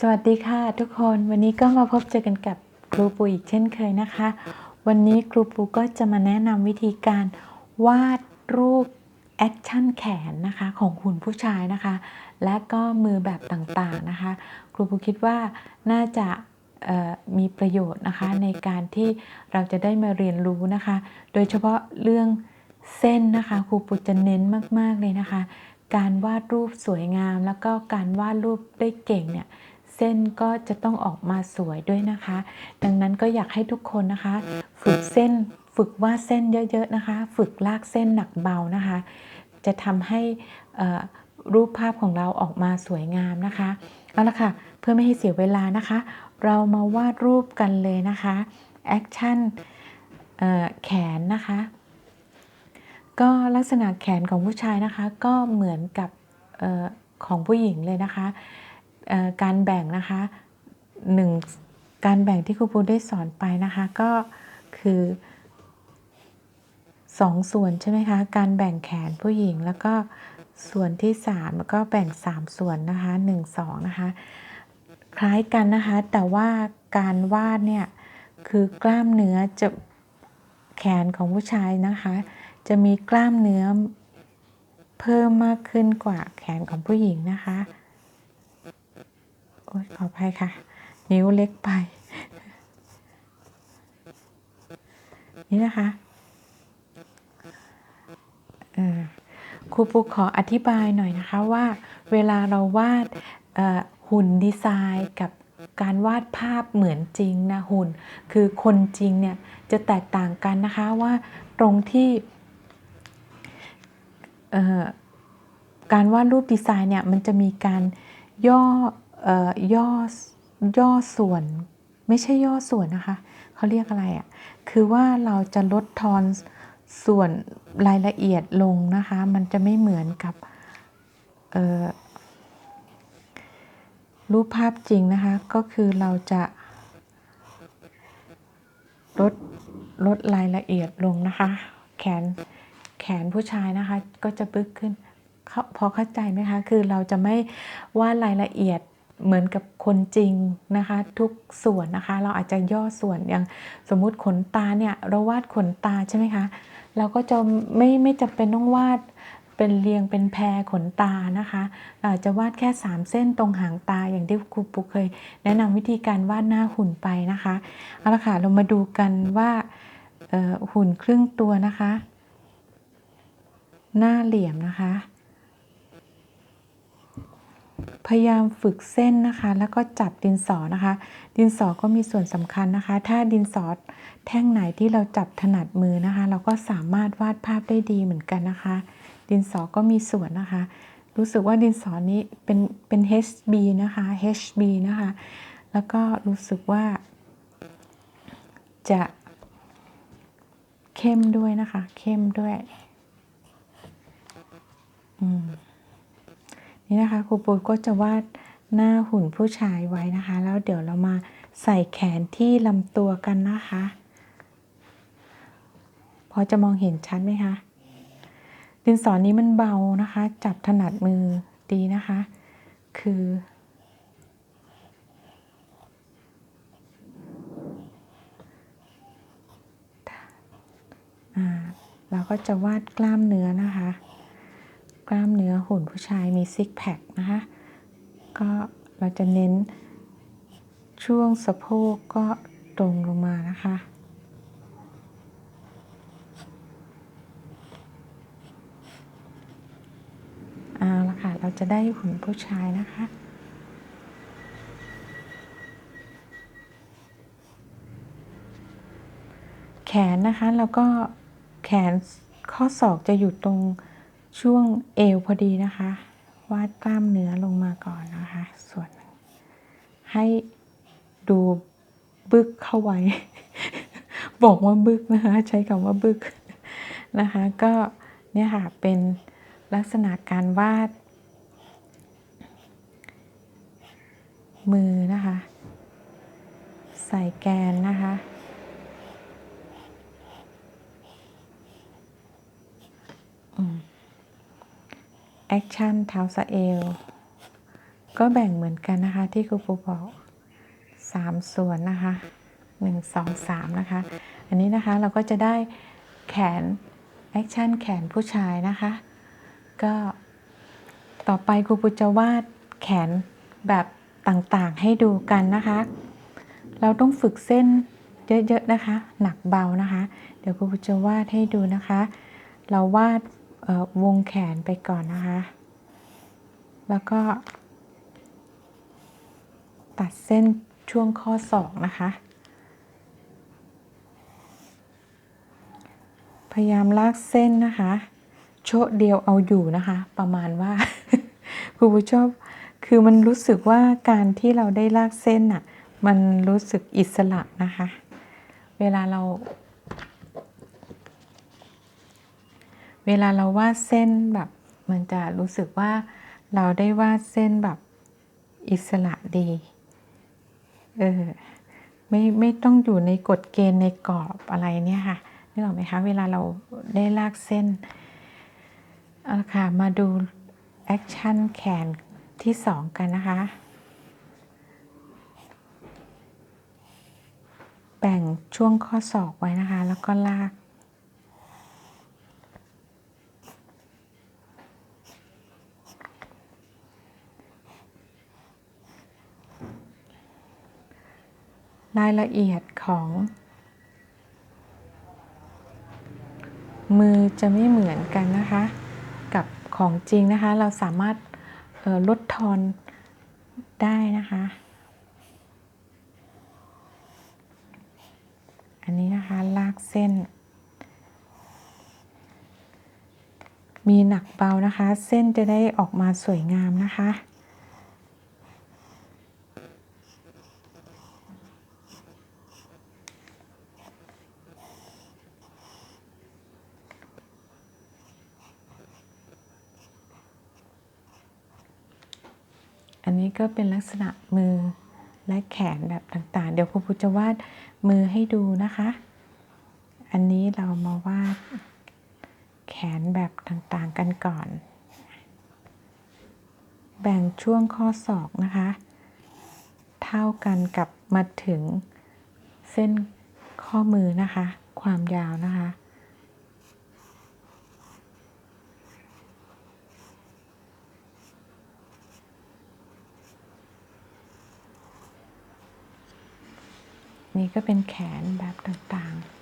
สวัสดีค่ะทุกคนวันนี้ก็มาพบเจอกันกับครูปูอีกเช่นเคยนะคะ วันนี้ครูปูก็จะมาแนะนำวิธีการวาดรูปแอคชั่นแขนนะคะของหุ่นผู้ชายนะคะ และก็มือแบบต่างๆนะคะ ครูปูคิดว่าน่าจะมีประโยชน์นะคะในการที่เราจะได้มาเรียนรู้นะคะ โดยเฉพาะเรื่องเส้นนะคะครูปูจะเน้นมากๆเลยนะคะ การวาดรูปสวยงาม แล้วก็การวาดรูปได้เก่งเนี่ย เส้นก็จะต้องออกมาสวยด้วยนะคะ ดังนั้นก็อยากให้ทุกคนนะคะ ฝึกเส้นฝึกวาดเส้นเยอะๆนะคะ ฝึกลากเส้นหนักเบานะคะ จะทำให้รูปภาพของเราออกมาสวยงามนะคะเอาละค่ะ เพื่อไม่ให้เสียเวลานะคะ เรามาวาดรูปกันเลยนะคะแอคชั่นแขนนะคะ ก็ลักษณะแขนของผู้ชายนะคะ ก็เหมือนกับออของผู้หญิงเลยนะคะ การแบ่งนะคะหนึ่งการแบ่งที่ครูปูได้สอนไปนะคะก็คือสองส่วนใช่ไหมคะ การแบ่งแขนผู้หญิงแล้วก็ส่วนที่สามแล้วก็แบ่งสามส่วนนะคะหนึ่งสองนะคะคล้ายกันนะคะ แต่ว่าการวาดเนี่ยคือกล้ามเนื้อจะแขนของผู้ชายนะคะ จะมีกล้ามเนื้อเพิ่มมากขึ้นกว่าแขนของผู้หญิงนะคะ ขออภัยค่ะ นิ้วเล็กไป นี่นะคะครูปูขออธิบายหน่อยนะคะว่าเวลาเราวาดหุ่นดีไซน์กับการวาดภาพเหมือนจริงนะหุ่น คือคนจริงเนี่ยจะแตกต่างกันนะคะว่าตรงที่การวาดรูปดีไซน์เนี่ยมันจะมีการย่อ ย่อย่อส่วน ไม่ใช่ย่อส่วนนะคะเขาเรียกอะไรอะ่ะคือว่าเราจะลดทอนส่วนรายละเอียดลงนะคะ มันจะไม่เหมือนกับรูปภาพจริงนะคะ ก็คือเราจะลดลดรายละเอียดลงนะคะ แขนแขนผู้ชายนะคะ ก็จะบึกขึ้นพอเข้าใจไหมคะ คือเราจะไม่ว่ารายละเอียด เหมือนกับคนจริงนะคะ ทุกส่วนนะคะ เราอาจจะย่อส่วนอย่างสมมุติขนตาเนี่ยเราวาดขนตาใช่ไหมคะเราก็จะไม่ไม่จำเป็นต้องวาดเป็นเรียงเป็นแพรขนตานะคะเราอาจจะวาดแค่ 3 เส้นตรงหางตาอย่างที่ครูปุกเคย แนะนำวิธีการวาดหน้าหุ่นไปนะคะเอาละค่ะเรามาดูกันว่าหุ่นครึ่งตัวนะคะ หน้าเหลี่ยมนะคะ พยายามฝึกเส้นนะคะ แล้วก็จับดินสอนะคะ ดินสอก็มีส่วนสำคัญนะคะ ถ้าดินสอแท่งไหนที่เราจับถนัดมือนะคะ เราก็สามารถวาดภาพได้ดีเหมือนกันนะคะ ดินสอก็มีส่วนนะคะ รู้สึกว่าดินสอนี้เป็นเป็น HB นะคะ HB นะคะ แล้วก็รู้สึกว่า จะเข้มด้วยนะคะ เข้มด้วย อืม นี่นะคะครูปูก็จะวาดหน้าหุ่นผู้ชายไว้นะคะ แล้วเดี๋ยวเรามาใส่แขนที่ลำตัวกันนะคะ พอจะมองเห็นชัดไหมคะดินสอนนี้มันเบานะคะ จับถนัดมือดีนะคะ คือ เราก็จะวาดกล้ามเนื้อนะคะ กล้ามเนื้อหุ่นผู้ชายมีซิกแพคนะคะก็เราจะเน้นช่วงสะโพกก็ตรงลงมานะคะ เอาละค่ะ เราจะได้หุ่นผู้ชายนะคะ แขนนะคะ แล้วก็แขนข้อศอกจะอยู่ตรง ช่วงเอวพอดีนะคะ วาดกล้ามเนื้อลงมาก่อนนะคะ ส่วนหนึ่งให้ดูบึกเข้าไว้ บอกว่าบึกนะคะ ใช้คำว่าบึกนะคะ ก็เนี่ยค่ะ เป็นลักษณะการวาด มือนะคะ ใส่แกนนะคะ แอคชั่นเท้าสะเอว ก็แบ่งเหมือนกันนะคะที่ครูปูบอกสามส่วนนะคะหนึ่งสองสามนะคะ อันนี้นะคะเราก็จะได้แขนแอคชั่นแขนผู้ชายนะคะ ก็ต่อไปครูปูจะวาดแขนแบบต่างๆให้ดูกันนะคะ เราต้องฝึกเส้นเยอะๆนะคะ หนักเบานะคะ เดี๋ยวครูปูจะวาดให้ดูนะคะ เราวาด วงแขนไปก่อนนะคะ แล้วก็ ตัดเส้นช่วงข้อศอกนะคะ พยายามลากเส้นนะคะ โชะเดียวเอาอยู่นะคะ ประมาณว่าครูผู้ชอบคือมันรู้สึกว่าการที่เราได้ลากเส้นอะ มันรู้สึกอิสระนะคะ เวลาเรา เวลาเราวาดเส้นแบบ มันจะรู้สึกว่าเราได้วาดเส้นแบบอิสระดี เออ ไม่ไม่ต้องอยู่ในกฎเกณฑ์ในกรอบอะไรเนี่ยค่ะนึกออกไหมคะ เวลาเราได้ลากเส้นเอาละค่ะมาดูแอคชั่นแขนที่สองกันนะคะ แบ่งช่วงข้อศอกไว้นะคะ แล้วก็ลาก รายละเอียดของ มือจะไม่เหมือนกันนะคะ กับของจริงนะคะ เราสามารถลดทอนได้นะคะ อันนี้นะคะลากเส้น มีหนักเบานะคะ เส้นจะได้ออกมาสวยงามนะคะ นนี้ก็เป็นลักษณะมือและแขนแบบต่างๆ เดี๋ยวครูปูจะวาดมือให้ดูนะคะ อันนี้เรามาวาดแขนแบบต่างๆกันก่อน แบ่งช่วงข้อศอกนะคะ เท่ากันกับมาถึงเส้นข้อมือนะคะ ความยาวนะคะ นี่ก็เป็นแขนแบบต่างๆ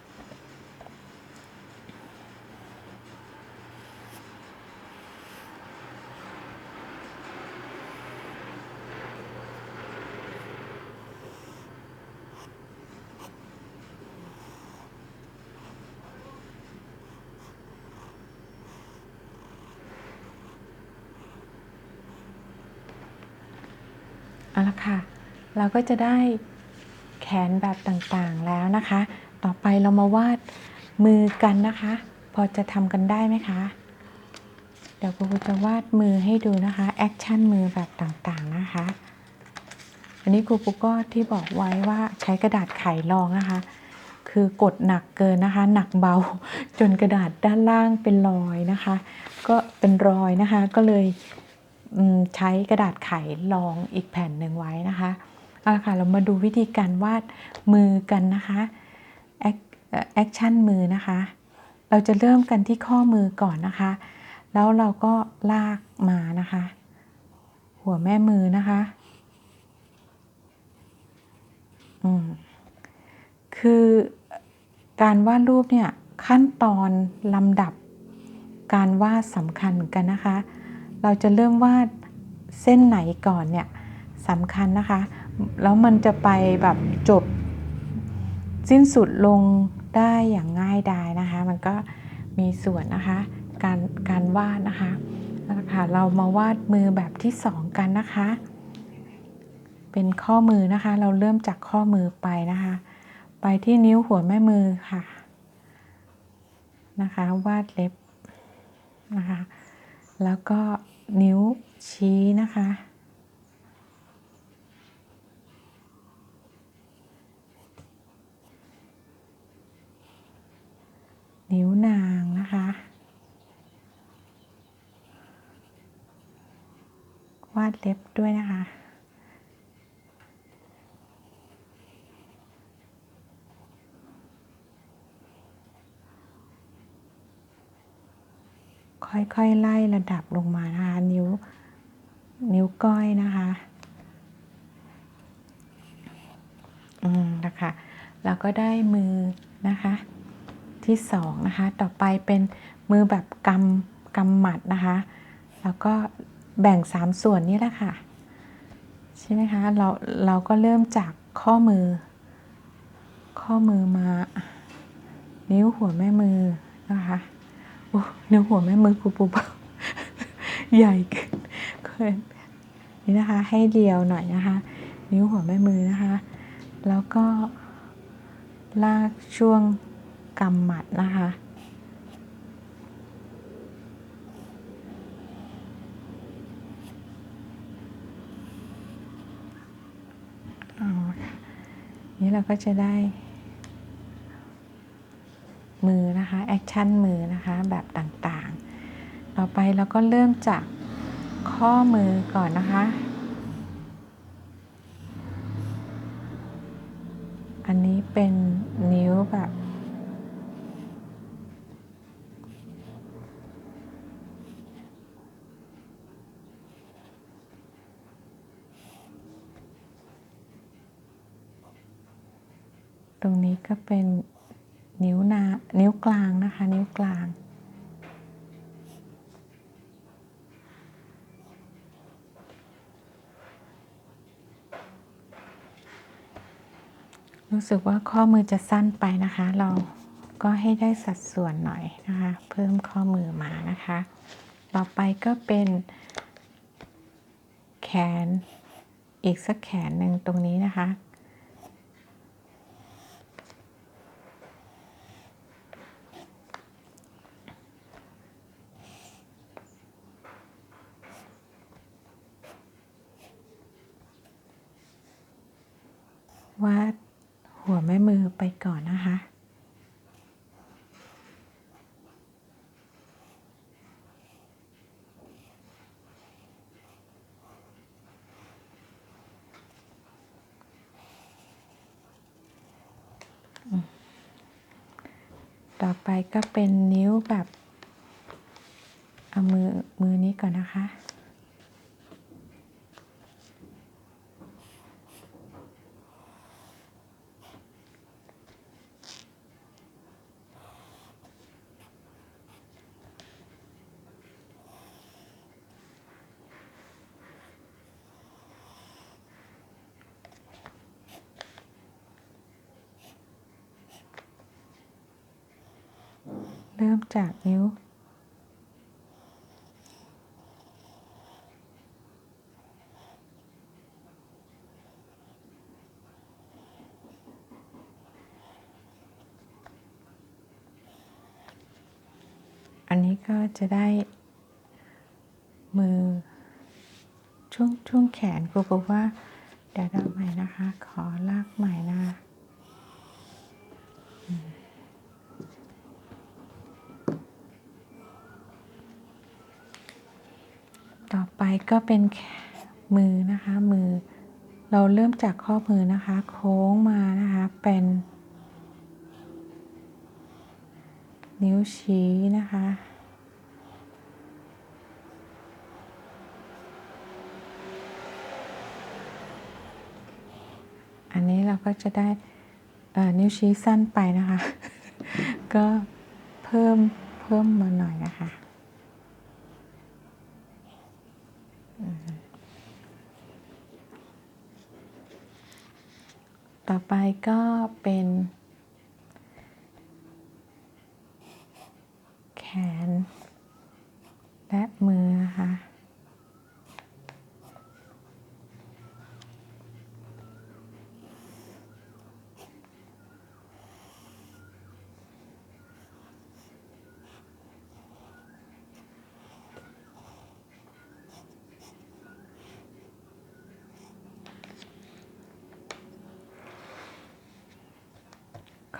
เอาละค่ะ เราก็จะได้ นแบบต่างๆแล้วนะคะ ต่อไปเรามาวาดมือกันนะคะ พอจะทำกันได้ไหมคะ เดี๋ยวครูจะวาดมือให้ดูนะคะแอคชั่นมือแบบต่างๆนะคะ อันนี้ครูปุ๊กก็ที่บอกไว้ว่าใช้กระดาษไขรองนะคะ คือกดหนักเกินนะคะ หนักเบาจนกระดาษด้านล่างเป็นรอยนะคะ ก็เป็นรอยนะคะก็เลยใช้กระดาษไขรองอีกแผ่นหนึ่งไว้นะคะ เอาละค่ะเรามาดูวิธีการวาดมือกันนะคะแอคแอคชั่นมือนะคะ เราจะเริ่มกันที่ข้อมือก่อนนะคะ แล้วเราก็ลากมานะคะ หัวแม่มือนะคะอืมคือการวาดรูปเนี่ยขั้นตอนลำดับการวาดสำคัญเหมือนกันนะคะ เราจะเริ่มวาดเส้นไหนก่อนเนี่ยสำคัญนะคะ แล้วมันจะไปแบบจบสิ้นสุดลงได้อย่างง่ายดายนะคะ มันก็มีส่วนนะคะ การการวาดนะคะแล้วค่ะเรามาวาดมือแบบที่สองกันนะคะ เป็นข้อมือนะคะ เราเริ่มจากข้อมือไปนะคะ ไปที่นิ้วหัวแม่มือค่ะนะคะ วาดเล็บนะคะ แล้วก็นิ้วชี้นะคะ นิ้วนางนะคะ ว วาดเล็บด้วยนะคะ ค่อยๆไล่ระดับลงมานะคะนิ้วนิ้วก้อยนะคะ อืมนะคะ แล้วก็ได้มือนะคะ ที่สองนะคะ ต่อไปเป็นมือแบบกำกำหมัดนะคะ แล้วก็ แบ่งสามส่วนนี้แหละค่ะ ใช่ไหมคะ เราเราก็เริ่มจากข้อมือ ข้อมือมา นิ้วหัวแม่มือนะคะโอ้นิ้วหัวแม่มือปูปูปูใหญ่เกินเกินนี่นะคะ ให้เรียวหน่อยนะคะ นิ้วหัวแม่มือนะคะ แล้วก็ลากช่วงกำหมัดนะคะ เอาละค่ะนี้ เราก็จะได้ มือนะคะ แอคชั่นมือนะคะ แบบต่างๆ ต่อไปเราก็เริ่มจากข้อมือก่อนนะคะ อันนี้เป็นนิ้วแบบ ตรงนี้ก็เป็นนิ้วนานิ้วกลางนะคะ นิ้วกลาง รู้สึกว่าข้อมือจะสั้นไปนะคะ เราก็ให้ได้สัดส่วนหน่อยนะคะ เพิ่มข้อมือมานะคะ ต่อไปก็เป็นแขนอีกสักแขนหนึ่งตรงนี้นะคะ วาดหัวแม่มือไปก่อนนะคะ ต่อไปก็เป็นนิ้วแบบ เอามือมือนี้ก่อนนะคะ เริ่มจากนิ้วอันนี้ก็จะได้ มือ ช่วงช่วงแขนครูบอกว่าเดี๋ยวเราใหม่นะคะ ขอลากใหม่นะคะ ต่อไป ก็เป็นมือนะคะมือ เราเริ่มจากข้อมือนะคะ โค้งมานะคะเป็น นิ้วชี้นะคะอันนี้เราก็จะได้นิ้วชี้สั้นไปนะคะ ก็เพิ่มเพิ่มมาหน่อยนะคะ ต่อไปก็เป็น แขน และมือนะคะ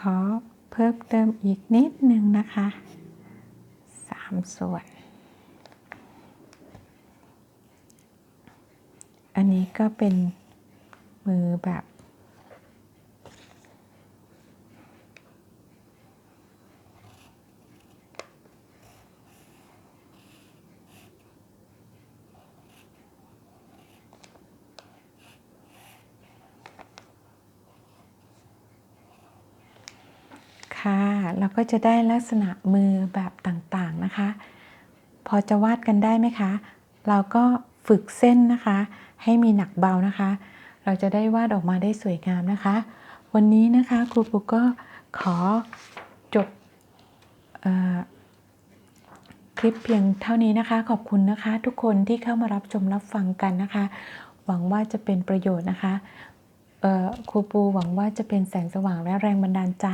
ขอเพิ่มเติมอีกนิดหนึ่งนะคะสามส่วน อันนี้ก็เป็นมือแบบ ค่ะแล้วก็จะได้ลักษณะมือแบบต่างๆนะคะ พอจะวาดกันได้ไหมคะ เราก็ฝึกเส้นนะคะ ให้มีหนักเบานะคะ เราจะได้วาดออกมาได้สวยงามนะคะ วันนี้นะคะครูปุกก็ขอจบอคลิปเพียงเท่านี้นะคะ ขอบคุณนะคะ ทุกคนที่เข้ามารับชมรับฟังกันนะคะ หวังว่าจะเป็นประโยชน์นะคะ ครูปูหวังว่าจะเป็นแสงสว่างและแรงบันดาลใจ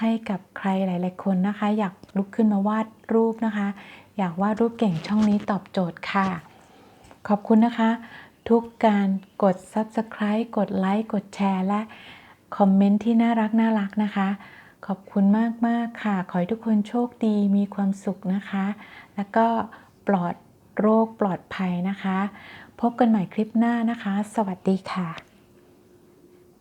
ให้กับใครหลาย ๆ คนนะคะ อยากลุกขึ้นมาวาดรูปนะคะ อยากวาดรูปเก่งช่องนี้ตอบโจทย์ค่ะ ขอบคุณนะคะ ทุกการกด Subscribe กดไลค์กดแชร์ และคอมเมนต์ที่น่ารักน่ารักนะคะ ขอบคุณมากๆค่ะ ขอให้ทุกคนโชคดีมีความสุขนะคะ แล้วก็ปลอดโรคปลอดภัยนะคะ พบกันใหม่คลิปหน้านะคะ สวัสดีค่ะ